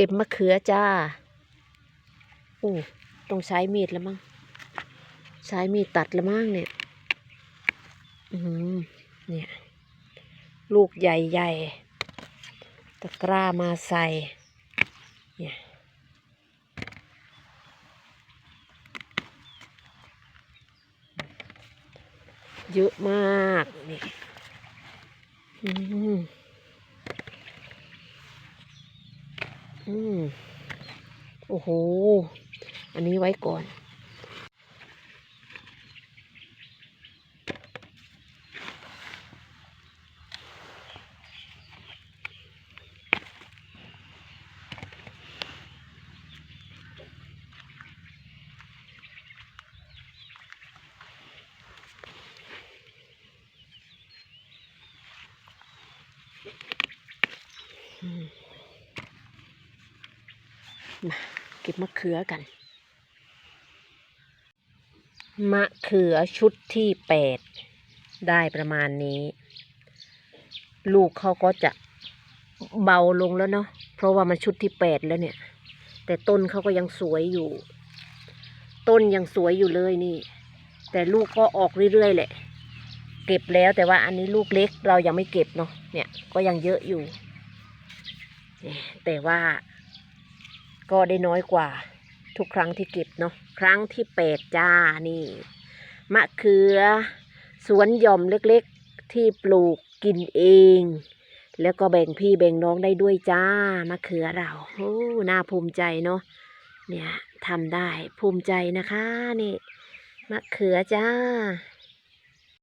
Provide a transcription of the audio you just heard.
เก็บมะเขือจ้าอู้ต้องใช้มีดแล้วมั้ง ใช้มีดตัดแล้วมั้งเนี่ย อืมเนี่ย ลูกใหญ่ๆ ตะกร้ามาใส่ เนี่ยเยอะมาก นี่ อืม อืมโอ้โห อันนี้ไว้ก่อน มาเก็บมะเขือกัน มะเขือชุดที่แปดได้ประมาณนี้ ลูกเขาก็จะเบาลงแล้วเนาะเพราะว่ามันชุดที่แปดแล้วเนี่ย แต่ต้นเขาก็ยังสวยอยู่ ต้นยังสวยอยู่เลยนี่ แต่ลูกก็ออกเรื่อยๆแหละ เก็บแล้วแต่ว่าอันนี้ลูกเล็กเรายังไม่เก็บเนาะเนี่ยก็ยังเยอะอยู่ แต่ว่า ก็ได้น้อยกว่า ทุกครั้งที่เก็บเนาะครั้งที่แปดจ้านี่ มะเขือ สวนหย่อมเล็กๆ ที่ปลูกกินเอง แล้วก็แบ่งพี่แบ่งน้องได้ด้วยจ้ามะเขือเราโอ้น่าภูมิใจเนาะเนี่ยทำได้ภูมิใจนะคะนี่มะเขือจ้า